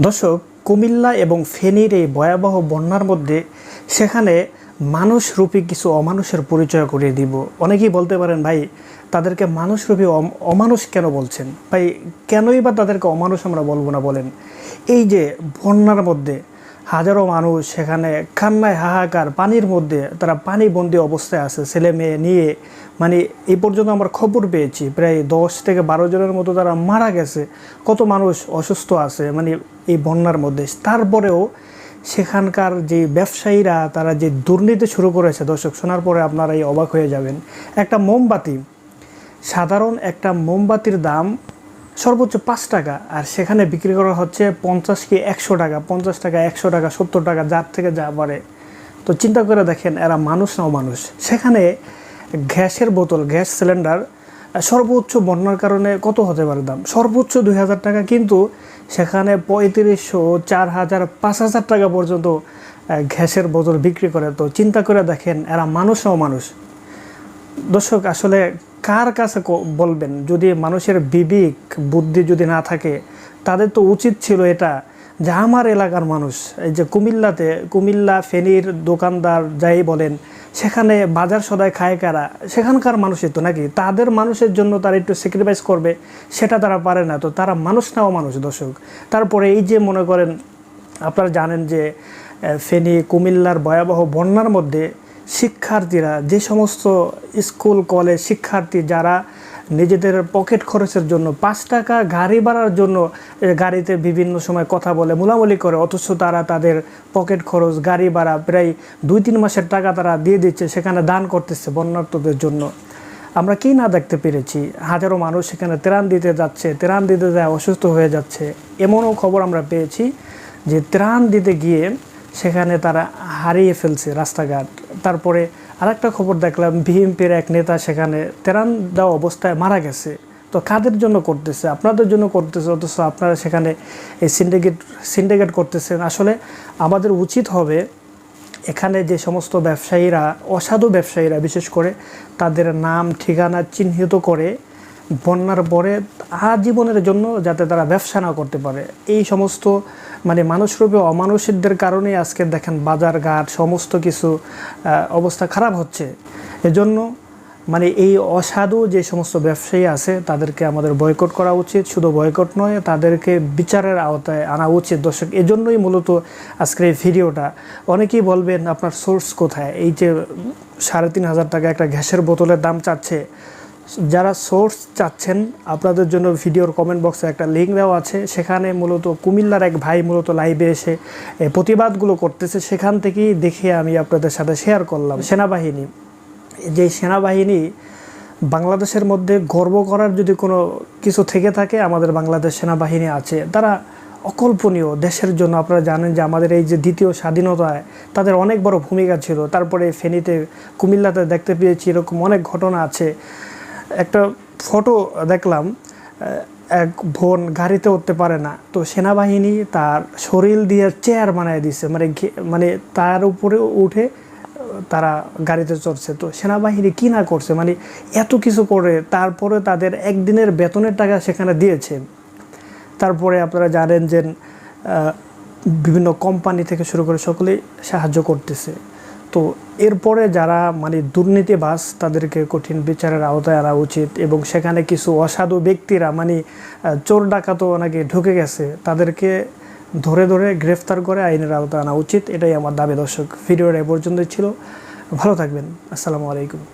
দর্শক, কুমিল্লা এবং ফেনীর এই ভয়াবহ বন্যার মধ্যে সেখানে মানুষরূপী কিছু অমানুষের পরিচয় করিয়ে দিব। অনেকেই বলতে পারেন, ভাই, তাদেরকে মানুষরূপী অম- অমানুষ কেন বলছেন? ভাই, কেনই বা তাদেরকে অমানুষ আমরা বলব না বলেন? এই যে বন্যার মধ্যে হাজারো মানুষ সেখানে কান্নায় হাহাকার, পানির মধ্যে তারা পানি পানিবন্দি অবস্থায় আছে, ছেলে মেয়ে নিয়ে। মানে এই পর্যন্ত আমরা খবর পেয়েছি, প্রায় দশ থেকে বারো জনের মতো তারা মারা গেছে। কত মানুষ অসুস্থ আছে মানে এই বন্যার মধ্যে। তারপরেও সেখানকার যে ব্যবসায়ীরা, তারা যে দুর্নীতি শুরু করেছে, দর্শক, শোনার পরে আপনারা এই অবাক হয়ে যাবেন। একটা মোমবাতি, সাধারণ একটা মোমবাতির দাম সর্বোচ্চ পাঁচ টাকা, আর সেখানে বিক্রি করা হচ্ছে পঞ্চাশ কি একশো টাকা, পঞ্চাশ টাকা, একশো টাকা, সত্তর টাকা, যার থেকে যা পারে। তো চিন্তা করে দেখেন, এরা মানুষ নাও মানুষ। সেখানে গ্যাসের বোতল, গ্যাস সিলিন্ডার, সর্বোচ্চ বন্যার কারণে কত হতে পারে দাম? সর্বোচ্চ দুই হাজার টাকা, কিন্তু সেখানে পঁয়ত্রিশশো, চার হাজার, পাঁচ হাজার টাকা পর্যন্ত গ্যাসের বোতল বিক্রি করে। তো চিন্তা করে দেখেন, এরা মানুষ নাও মানুষ। দর্শক, আসলে কার কাছে বলবেন? যদি মানুষের বিবেক, বুদ্ধি যদি না থাকে, তাদের তো উচিত ছিল এটা যে আমার এলাকার মানুষ, এই যে কুমিল্লাতে, কুমিল্লা ফেনীর দোকানদার যাই বলেন, সেখানে বাজার সদায় খায় কারা? সেখানকার মানুষের তো নাকি? তাদের মানুষের জন্য তারা একটু স্যাক্রিফাইস করবে, সেটা তারা পারে না। তো তারা মানুষ নাও মানুষ দর্শক? তারপরে এই যে মনে করেন, আপনারা জানেন যে ফেনী, কুমিল্লার ভয়াবহ বন্যার মধ্যে শিক্ষার্থীরা, যে সমস্ত স্কুল, কলেজ শিক্ষার্থী যারা নিজেদের পকেট খরচের জন্য, পাঁচ টাকা গাড়ি ভাড়ার জন্য গাড়িতে বিভিন্ন সময় কথা বলে, মোলামুলি করে, অথচ তারা তাদের পকেট খরচ, গাড়ি ভাড়া প্রায় দুই, তিন মাসের টাকা তারা দিয়ে দিচ্ছে, সেখানে দান করতেছে বন্যার্থদের জন্য। আমরা কি না দেখতে পেরেছি? হাজারো মানুষ সেখানে ত্রাণ দিতে যাচ্ছে, ত্রাণ দিতে যায়, অসুস্থ হয়ে যাচ্ছে। এমনও খবর আমরা পেয়েছি যে ত্রাণ দিতে গিয়ে সেখানে তারা হারিয়ে ফেলছে রাস্তাঘাট। তারপরে আরেকটা খবর দেখলাম, বিএনপির এক নেতা সেখানে তেরান দেওয়া অবস্থায় মারা গেছে। তো কাদের জন্য করতেছে? আপনাদের জন্য করতেছে, অথচ আপনারা সেখানে এই সিন্ডিকেট সিন্ডিকেট করতেছেন। আসলে আমাদের উচিত হবে এখানে যে সমস্ত ব্যবসায়ীরা, অসাধু ব্যবসায়ীরা বিশেষ করে, তাদের নাম, ঠিকানা চিহ্নিত করে বন্যার পরে আজীবনের জন্য যাতে তারা ব্যবসা না করতে পারে। এই সমস্ত মানে মানুষরূপে অমানুষদের কারণে আজকে দেখেন বাজার ঘাট, সমস্ত কিছু অবস্থা খারাপ হচ্ছে। এজন্য মানে এই অসাধু যে সমস্ত ব্যবসায়ী আছে, তাদেরকে আমাদের বয়কট করা উচিত। শুধু বয়কট নয়, তাদেরকে বিচারের আওতায় আনা উচিত। দর্শক, এজন্যই মূলত আজকের এই ভিডিওটা। অনেকেই বলবেন, আপনার সোর্স কোথায়? এই যে সাড়ে তিন হাজার টাকা একটা গ্যাসের বোতলের দাম চাচ্ছে। যারা সোর্স চাচ্ছেন, আপনাদের জন্য ভিডিওর কমেন্ট বক্সে একটা লিঙ্ক দেওয়া আছে। সেখানে মূলত কুমিল্লার এক ভাই মূলত লাইভে এসে প্রতিবাদগুলো করতেছে। সেখান থেকেই দেখে আমি আপনাদের সাথে শেয়ার করলাম। সেনাবাহিনী যে সেনাবাহিনী বাংলাদেশের মধ্যে গর্ব করার যদি কোনো কিছু থেকে থাকে, আমাদের বাংলাদেশ সেনাবাহিনী আছে। তারা অকল্পনীয় দেশের জন্য। আপনারা জানেন যে আমাদের এই যে দ্বিতীয় স্বাধীনতায় তাদের অনেক বড় ভূমিকা ছিল। তারপরে ফেনীতে, কুমিল্লাতে দেখতে পেয়েছি এরকম অনেক ঘটনা আছে। একটা ফটো দেখলাম এক বোন গাড়িতে উঠতে পারে না। তো সেনাবাহিনী তার শরীর দিয়ে চেয়ার বানায় দিছে মানে মানে তার উপরে উঠে তারা গাড়িতে চড়ছে। তো সেনাবাহিনী কি না করছে? মানে এত কিছু করে তারপরে তাদের একদিনের বেতনের টাকা সেখানে দিয়েছে। তারপরে আপনারা জানেন যে বিভিন্ন কোম্পানি থেকে শুরু করে সকলেই সাহায্য করতেছে। তো এরপরে যারা মানে দুর্নীতিবাস তাদেরকে কঠিন বিচারের আওতায় আনা উচিত এবং সেখানে কিছু অসাধু ব্যক্তিরা মানে চোর ডাকাতও অনেকে ঢুকে গেছে, তাদেরকে ধরে ধরে গ্রেফতার করে আইনের আওতায় আনা উচিত। এটাই আমার দাবি দর্শক। ভিডিওটা এ পর্যন্তই ছিল। ভালো থাকবেন। আসসালামু আলাইকুম।